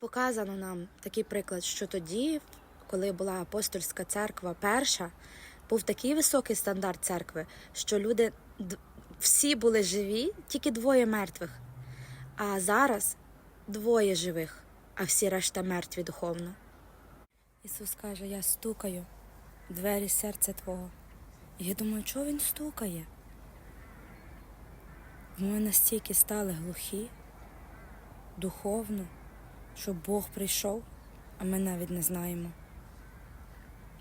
Показано нам такий приклад, що тоді, коли була апостольська церква перша, був такий високий стандарт церкви, що люди всі були живі, тільки двоє мертвих. А зараз двоє живих, а всі решта мертві духовно. Ісус каже: Я стукаю в двері серця Твого. І я думаю, чого він стукає? Ми настільки стали глухі, духовно, що Бог прийшов, а ми навіть не знаємо.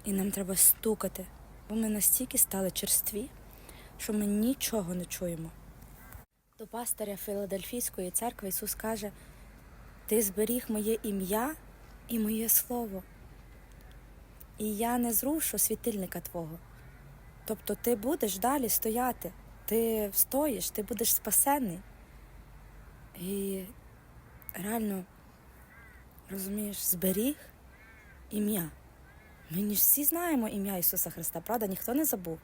І нам треба стукати, бо ми настільки стали черстві, що ми нічого не чуємо. До пастиря Філадельфійської церкви Ісус каже: Ти зберіг моє ім'я і моє слово. І я не зрушу світильника Твого. Тобто ти будеш далі стояти, ти встоїш, ти будеш спасений. І реально, розумієш, зберіг ім'я. Ми ж всі знаємо ім'я Ісуса Христа, правда, ніхто не забув.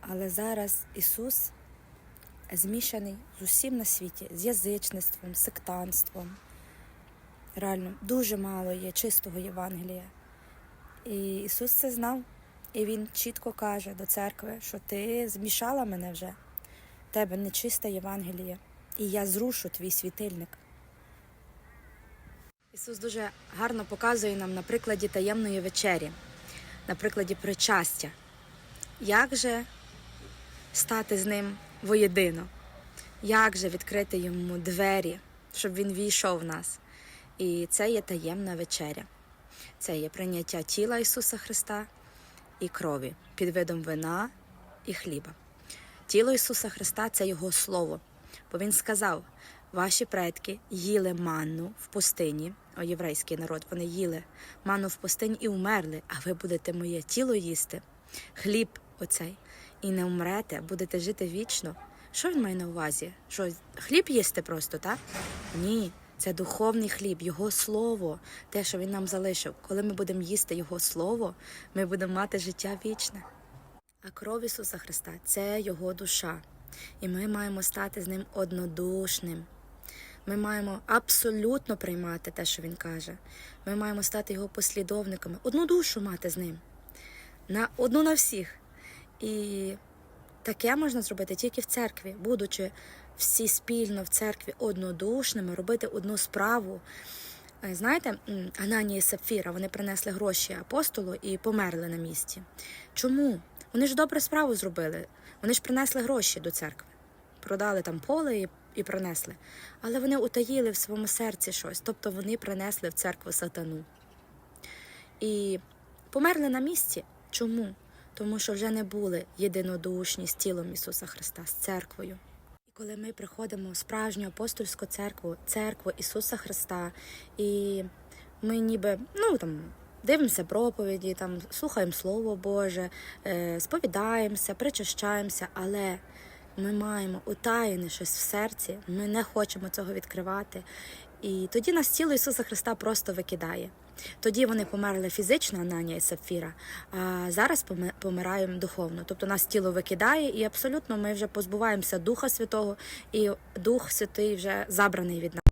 Але зараз Ісус змішаний з усім на світі, з язичництвом, сектанством. Реально, дуже мало є чистого Євангелія. І Ісус це знав, і Він чітко каже до церкви, що ти змішала мене вже, тебе нечисте Євангеліє, і я зрушу твій світильник. Ісус дуже гарно показує нам на прикладі таємної вечері, на прикладі причастя. Як же стати з ним воєдино? Як же відкрити йому двері, щоб він війшов в нас? І це є таємна вечеря. Це є прийняття тіла Ісуса Христа і крові під видом вина і хліба. Тіло Ісуса Христа це Його Слово, бо Він сказав: ваші предки їли манну в пустині, о, єврейський народ, вони їли манну в пустині і умерли, а ви будете моє тіло їсти, хліб оцей, і не умрете, будете жити вічно. Що він має на увазі? Що хліб їсти просто, так? Ні. Це духовний хліб, Його слово, те, що Він нам залишив. Коли ми будемо їсти Його слово, ми будемо мати життя вічне. А кров Ісуса Христа це Його душа. І ми маємо стати з ним однодушним. Ми маємо абсолютно приймати те, що Він каже. Ми маємо стати його послідовниками, одну душу мати з ним, на одну на всіх. І таке можна зробити тільки в церкві, будучи всі спільно в церкві однодушними, робити одну справу. Е, Знаєте, Ананія і Сапфіра вони принесли гроші апостолу і померли на місці. Чому? Вони ж добру справу зробили. Вони ж принесли гроші до церкви, продали там поле і, і принесли. Але вони утаїли в своєму серці щось, тобто вони принесли в церкву сатану. І померли на місці. Чому? Тому що вже не були єдинодушні з тілом Ісуса Христа, з церквою. І коли ми приходимо в справжню апостольську церкву, церкву Ісуса Христа, і ми ніби ну там дивимося проповіді, там слухаємо Слово Боже, е, сповідаємося, причащаємося, але ми маємо утаєне щось в серці, ми не хочемо цього відкривати. І тоді нас тіло Ісуса Христа просто викидає. Тоді вони померли фізично, Ананія і Сапфіра, а зараз поми- помираємо духовно. Тобто нас тіло викидає, і абсолютно ми вже позбуваємося Духа Святого, і Дух Святий вже забраний від нас.